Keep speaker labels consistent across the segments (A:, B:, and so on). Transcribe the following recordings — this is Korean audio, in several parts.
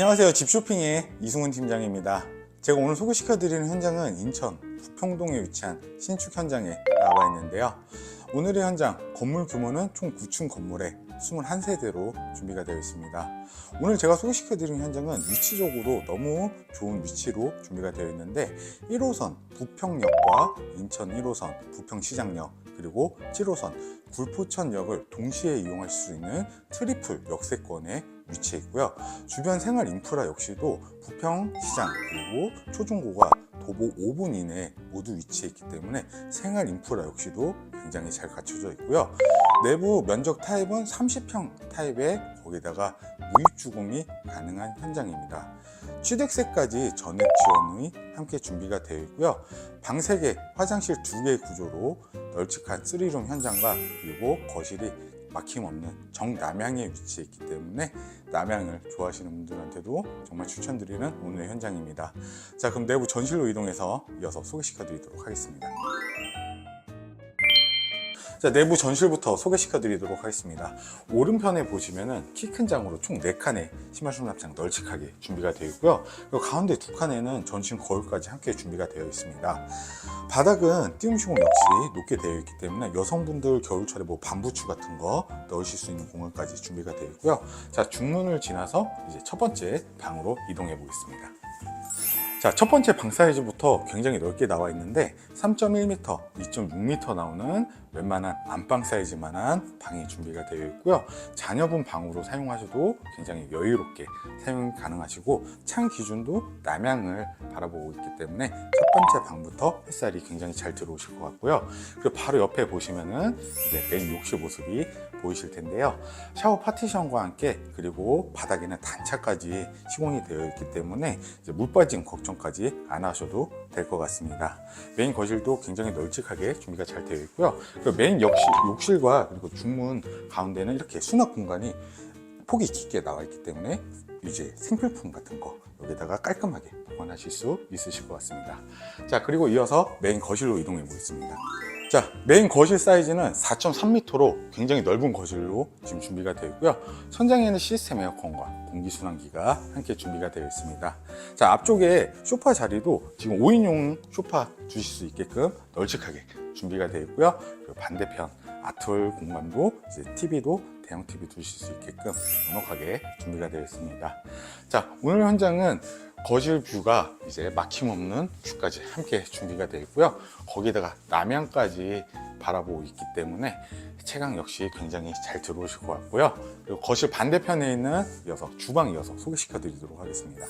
A: 안녕하세요. 집쇼핑의 이승훈 팀장입니다. 제가 오늘 소개시켜 드리는 현장은 인천 부평동에 위치한 신축 현장에 나와 있는데요. 오늘의 현장 건물 규모는 총 9층 건물에 21세대로 준비가 되어 있습니다. 오늘 제가 소개시켜 드리는 현장은 위치적으로 너무 좋은 위치로 준비가 되어 있는데 1호선 부평역과 인천 1호선 부평시장역 그리고 7호선 굴포천역을 동시에 이용할 수 있는 트리플 역세권에 위치해 있고요. 주변 생활 인프라 역시도 부평 시장 그리고 초중고가 도보 5분 이내에 모두 위치해 있기 때문에 생활 인프라 역시도 굉장히 잘 갖춰져 있고요. 내부 면적 타입은 30평 타입에 거기다가 무입주금이 가능한 현장입니다. 취득세까지 전액 지원이 함께 준비가 되어 있고요. 방 3개, 화장실 2개의 구조로 널찍한 3룸 현장과 그리고 거실이 막힘없는 정남향에 위치해 있기 때문에 남향을 좋아하시는 분들한테도 정말 추천드리는 오늘의 현장입니다. 자, 그럼 내부 전실로 이동해서 이어서 소개시켜 드리도록 하겠습니다. 자, 내부 전실부터 소개시켜 드리도록 하겠습니다. 오른편에 보시면은 키 큰 장으로 총 4칸의 심할 수납장 널찍하게 준비가 되어 있고요. 가운데 두 칸에는 전신 거울까지 함께 준비가 되어 있습니다. 바닥은 띄움 시공 역시 높게 되어 있기 때문에 여성분들 겨울철에 뭐 반부추 같은 거 넣으실 수 있는 공간까지 준비가 되어 있고요. 자, 중문을 지나서 이제 첫 번째 방으로 이동해 보겠습니다. 자, 첫 번째 방 사이즈부터 굉장히 넓게 나와 있는데 3.1m, 2.6m 나오는 웬만한 안방 사이즈만한 방이 준비가 되어 있고요. 자녀분 방으로 사용하셔도 굉장히 여유롭게 사용이 가능하시고 창 기준도 남향을 바라보고 있기 때문에 첫 번째 방부터 햇살이 굉장히 잘 들어오실 것 같고요. 그리고 바로 옆에 보시면은 이제 메인 욕실 모습이 보이실 텐데요. 샤워 파티션과 함께 그리고 바닥에는 단차까지 시공이 되어 있기 때문에 물 빠짐 걱정까지 안 하셔도 될 것 같습니다. 메인 거실도 굉장히 널찍하게 준비가 잘 되어 있고요. 메인 욕실, 욕실과 그리고 중문 가운데는 이렇게 수납 공간이 폭이 깊게 나와 있기 때문에 이제 생필품 같은 거 여기다가 깔끔하게 보관하실 수 있으실 것 같습니다. 자 그리고 이어서 메인 거실로 이동해 보겠습니다. 자, 메인 거실 사이즈는 4.3m로 굉장히 넓은 거실로 지금 준비가 되어 있고요. 천장에는 시스템 에어컨과 공기순환기가 함께 준비가 되어 있습니다. 자, 앞쪽에 소파 자리도 지금 5인용 소파 주실 수 있게끔 널찍하게 준비가 되어 있고요. 그리고 반대편 아트홀 공간도 이제 TV도 대형 TV 두실 수 있게끔 넉넉하게 준비가 되어 있습니다. 자, 오늘 현장은 거실 뷰가 이제 막힘없는 뷰까지 함께 준비가 되어 있고요. 거기다가 남향까지 바라보고 있기 때문에 채광 역시 굉장히 잘 들어오실 것 같고요. 그리고 거실 반대편에 있는 이어서 주방 이어서 소개시켜 드리도록 하겠습니다.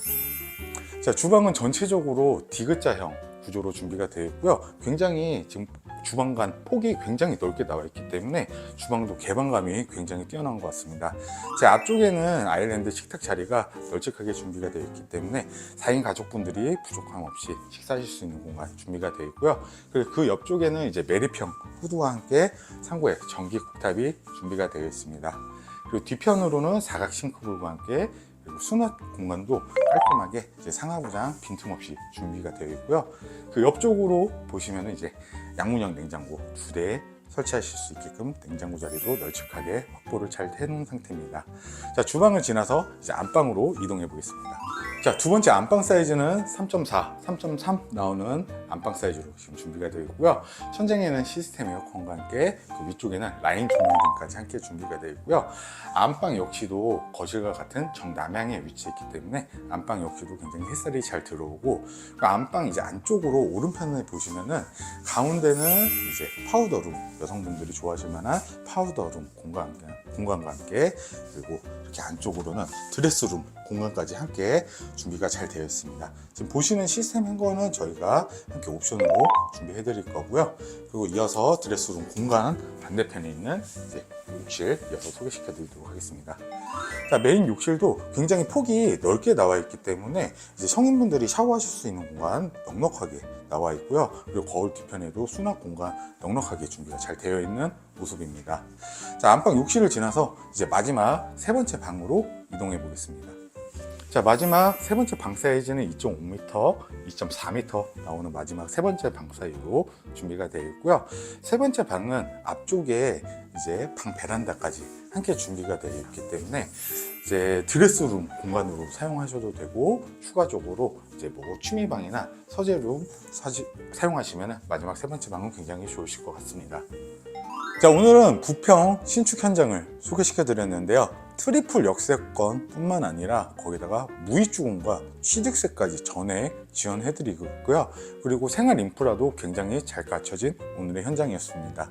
A: 자, 주방은 전체적으로 디귿자형 구조로 준비가 되어 있고요. 굉장히 지금 주방간 폭이 굉장히 넓게 나와 있기 때문에 주방도 개방감이 굉장히 뛰어난 것 같습니다. 제 앞쪽에는 아일랜드 식탁 자리가 널찍하게 준비가 되어 있기 때문에 4인 가족분들이 부족함 없이 식사하실 수 있는 공간 준비가 되어 있고요. 그리고 그 옆쪽에는 이제 메리평 후드와 함께 상고에 전기 쿡탑이 준비가 되어 있습니다. 그리고 뒤편으로는 사각 싱크볼과 함께 그리고 수납 공간도 깔끔하게 이제 상하부장 빈틈없이 준비가 되어 있고요. 그 옆쪽으로 보시면은 이제 양문형 냉장고 두 대 설치하실 수 있게끔 냉장고 자리도 널찍하게 확보를 잘 해놓은 상태입니다. 자, 주방을 지나서 이제 안방으로 이동해 보겠습니다. 자, 두 번째 안방 사이즈는 3.4, 3.3 나오는 안방 사이즈로 지금 준비가 되어 있고요. 천장에는 시스템 에어컨과 함께 그 위쪽에는 라인 조명 등까지 함께 준비가 되어 있고요. 안방 역시도 거실과 같은 정남향에 위치했기 때문에 안방 역시도 굉장히 햇살이 잘 들어오고 그 안방 이제 안쪽으로 오른편에 보시면은 가운데는 이제 파우더룸 여성분들이 좋아하실 만한 파우더룸 공간, 공간과 함께 그리고 이렇게 안쪽으로는 드레스룸 공간까지 함께 준비가 잘 되어 있습니다. 지금 보시는 시스템 행거는 저희가 함께 옵션으로 준비해 드릴 거고요. 그리고 이어서 드레스룸 공간 반대편에 있는 욕실 이어서 소개시켜 드리도록 하겠습니다. 자, 메인 욕실도 굉장히 폭이 넓게 나와 있기 때문에 이제 성인분들이 샤워하실 수 있는 공간 넉넉하게 나와 있고요. 그리고 거울 뒤편에도 수납 공간 넉넉하게 준비가 잘 되어 있는 모습입니다. 자, 안방 욕실을 지나서 이제 마지막 세 번째 방으로 이동해 보겠습니다. 자 마지막 세 번째 방 사이즈는 2.5m, 2.4m 나오는 마지막 세 번째 방 사이로 준비가 되어 있고요. 세 번째 방은 앞쪽에 이제 방 베란다까지 함께 준비가 되어 있기 때문에 이제 드레스룸 공간으로 사용하셔도 되고 추가적으로 이제 뭐 취미방이나 서재룸 사용하시면 마지막 세 번째 방은 굉장히 좋으실 것 같습니다. 자 오늘은 부평 신축 현장을 소개시켜 드렸는데요. 트리플 역세권 뿐만 아니라 거기다가 무이주공과 취득세까지 전에 지원해 드리고 있고요. 그리고 생활 인프라도 굉장히 잘 갖춰진 오늘의 현장이었습니다.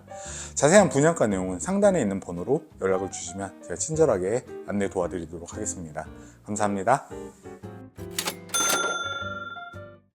A: 자세한 분양가 내용은 상단에 있는 번호로 연락을 주시면 제가 친절하게 안내 도와드리도록 하겠습니다. 감사합니다